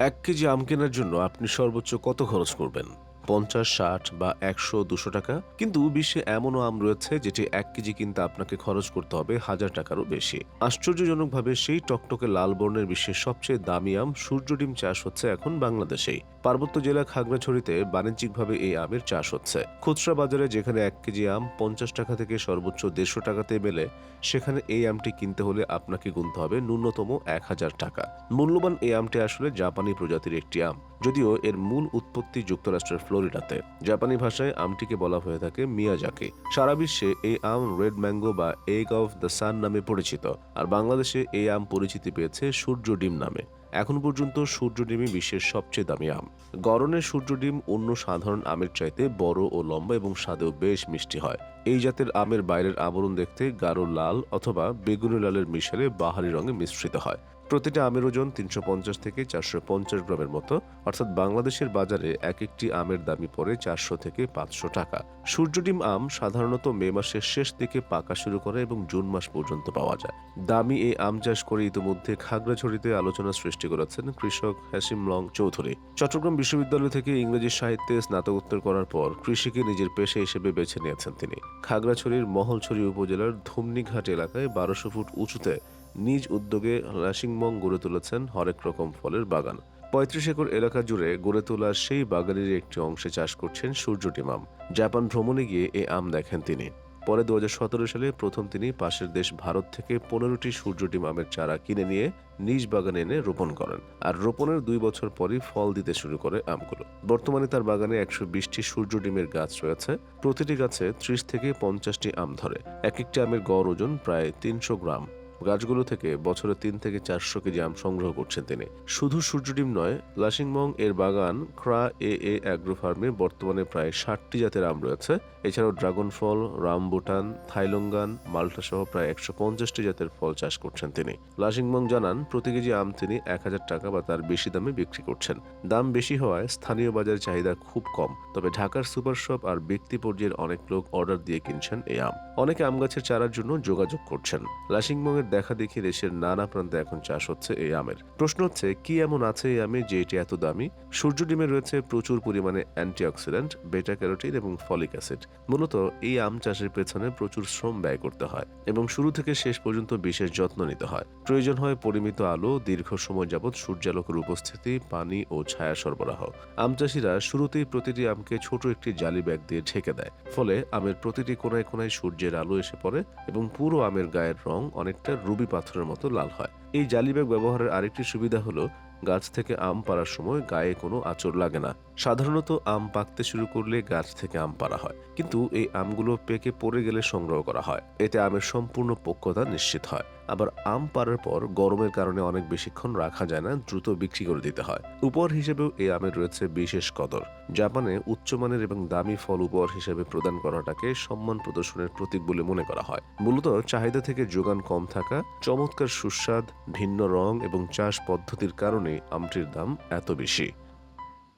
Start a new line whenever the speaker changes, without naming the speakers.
এক কেজি আম কেনার জন্য আপনি সর্বোচ্চ কত খরচ করবেন? পঞ্চাশ, ষাট বা একশো, দুশো টাকা। কিন্তু বিশ্বে এমনও আম রয়েছে যেটি এক কেজি কিনতে আপনাকে খরচ করতে হবে হাজার টাকারও বেশি। আশ্চর্যজনকভাবে সেই টকটকে লাল বর্ণের বিশ্বের সবচেয়ে দামি আম সূর্য ডিম চাষ হচ্ছে এখন বাংলাদেশেই। পার্বত্য জেলা খাগড়াছড়িতে বাণিজ্যিকভাবে এই আমের চাষ হচ্ছে। খুচরা বাজারে যেখানে এক কেজি আম পঞ্চাশ টাকা থেকে সর্বোচ্চ দেড়শো টাকাতে মেলে, সেখানে এই আমটি কিনতে হলে আপনাকে গুনতে হবে ন্যূনতম এক হাজার টাকা। মূল্যবান এই আমটি আসলে জাপানি প্রজাতির একটি আম। যদিও এর মূল উৎপত্তি যুক্তরাষ্ট্রের ফ্লোরিডাতে। জাপানি ভাষায় আমটিকে বলা হয়ে থাকে মিয়াজাকি। সারা বিশ্বে এই আম রেড ম্যাঙ্গো বা এগ অফ দ্য সান নামে পরিচিত, আর বাংলাদেশে এই আম পরিচিতি পেয়েছে সূর্য ডিম নামে। এখন পর্যন্ত সূর্য ডিমই বিশ্বের সবচেয়ে দামি আম। গরনের সূর্য ডিম অন্য সাধারণ আমের চাইতে বড় ও লম্বা এবং স্বাদেও বেশ মিষ্টি হয়। এই জাতের আমের বাইরের আবরণ দেখতে গাঢ় লাল অথবা বেগুনি লালের মিশেলে বাহারি রঙে মিশ্রিত হয়। প্রতিটা আমের ওজন তিনশো পঞ্চাশ থেকে চারশো পঞ্চাশ গ্রামের মতো, অর্থাৎ বাংলাদেশের বাজারে এক একটি আমের দামি পড়ে চারশো থেকে পাঁচশো টাকা। সূর্যডিম আম সাধারণত মে মাসের শেষ দিকে পাকা শুরু করে এবং জুন মাস পর্যন্ত পাওয়া যায়। দামি এই আম চাষ করে ইতিমধ্যে খাগড়াছড়িতে আলোচনা সৃষ্টি করেছেন কৃষক হ্যাসিম লং চৌধুরী। চট্টগ্রাম বিশ্ববিদ্যালয় থেকে ইংরেজি সাহিত্যে স্নাতকোত্তর করার পর কৃষিকে নিজের পেশা হিসেবে বেছে নিয়েছেন তিনি। খাগড়াছড়ির মহলছড়ি উপজেলার ধুমনিঘাট এলাকায় বারোশো ফুট উঁচুতে নিজ উদ্যোগে লাসিংমং গড়ে তুলেছেন হরেক রকম ফলের বাগান। পঁয়ত্রিশ একর এলাকা জুড়ে গড়ে তোলা সেই বাগানের একটি অংশে চাষ করছেন সূর্য টিমাম জাপান ভ্রমণে গিয়ে এই আম দেখেন তিনি। পরে দুহাজার সতেরো সালে প্রথম তিনি পাশের দেশ ভারত থেকে পনেরোটি সূর্য ডিম আমের চারা কিনে নিয়ে নিজ বাগানে এনে রোপণ করেন। আর রোপণের দুই বছর পরই ফল দিতে শুরু করে আমগুলো। বর্তমানে তার বাগানে একশো বিশটি সূর্য ডিমের গাছ রয়েছে। প্রতিটি গাছে ত্রিশ থেকে পঞ্চাশটি আম ধরে। এক একটি আমের গড় ওজন প্রায় তিনশো গ্রাম। গাছগুলো থেকে বছরে তিন থেকে চারশো কেজি আম সংগ্রহ করছেন তিনি। শুধু সূর্যডিম নয়, লাসিংমং এর বাগান ক্রা এ এ অ্যাগ্রো ফার্মে বর্তমানে প্রায় ষাটটি জাতের আম রয়েছে। এছাড়াও ড্রাগন ফল রামবুটান, থাইলঙ্গান, মাল্টা সহ প্রায় একশো পঞ্চাশটি জাতের ফল চাষ করছেন তিনি। লাসিংমং জানান, প্রতি কেজি আম তিনি এক হাজার টাকা বা তার বেশি দামে বিক্রি করছেন। দাম বেশি হওয়ায় স্থানীয় বাজারে চাহিদা খুব কম, তবে ঢাকার সুপার শপ আর ব্যক্তি পর্যায়ের অনেক লোক অর্ডার দিয়ে কিনছেন এই আম। অনেকে আম গাছের চারার জন্য যোগাযোগ করছেন। লাসিংমং এর দেখা দেখি দেশের নানা প্রান্তে এখন চাষ হচ্ছে এই আমের। প্রশ্ন হচ্ছে, কি এমন আছে এই আমে যে এটি এত দামি? সূর্য ডিমে রয়েছে প্রচুর পরিমাণে অ্যান্টিঅক্সিডেন্ট, বেটা ক্যারোটিন এবং ফলিক অ্যাসিড। মূলত এই আম চাষের পেছনে প্রচুর শ্রম ব্যয় করতে হয় এবং শুরু থেকে শেষ পর্যন্ত বিশেষ যত্ন নিতে হয়। প্রয়োজন হয় পরিমিত আলো, দীর্ঘ সময় যাবৎ সূর্যালোকের উপস্থিতি, পানি ও ছায়া সরবরাহ। আম চাষিরা শুরুতেই প্রতিটি আমকে ছোট একটি জালি ব্যাগ দিয়ে ঢেকে দেয়। ফলে আমের প্রতিটি কোনায় কোনায় সূর্যের আলো এসে পড়ে এবং পুরো আমের গায়ের রং অনেকটা রুবি পাথরের মতো লাল হয়। এই জালি ব্যাগ ব্যবহারের আরেকটি সুবিধা হলো গাছ থেকে আম পাড়ার সময় গায়ে কোনো আঁচড় লাগে না। সাধারণত আম পাকতে শুরু করলে গাছ থেকে আম পাড়া হয়। কিন্তু এই আমগুলো পেকে পড়ে গেলে সংগ্রহ করা হয়। এতে আমের সম্পূর্ণ পক্কতা নিশ্চিত হয়। আবার আম পাড়ার পর গরমের কারণে অনেক বেশিক্ষণ রাখা যায় না, দ্রুত বিক্রি করে দিতে হয়। উপহার হিসেবেও এই আমের রয়েছে বিশেষ কদর। জাপানে উচ্চমানের এবং দামি ফল উপহার হিসেবে প্রদান করাটাকে সম্মান প্রদর্শনের প্রতীক বলে মনে করা হয়। মূলত চাহিদা থেকে যোগান কম থাকা, চমৎকার সুস্বাদ, ভিন্ন রং এবং চাষ পদ্ধতির কারণে আমটির দাম এত বেশি।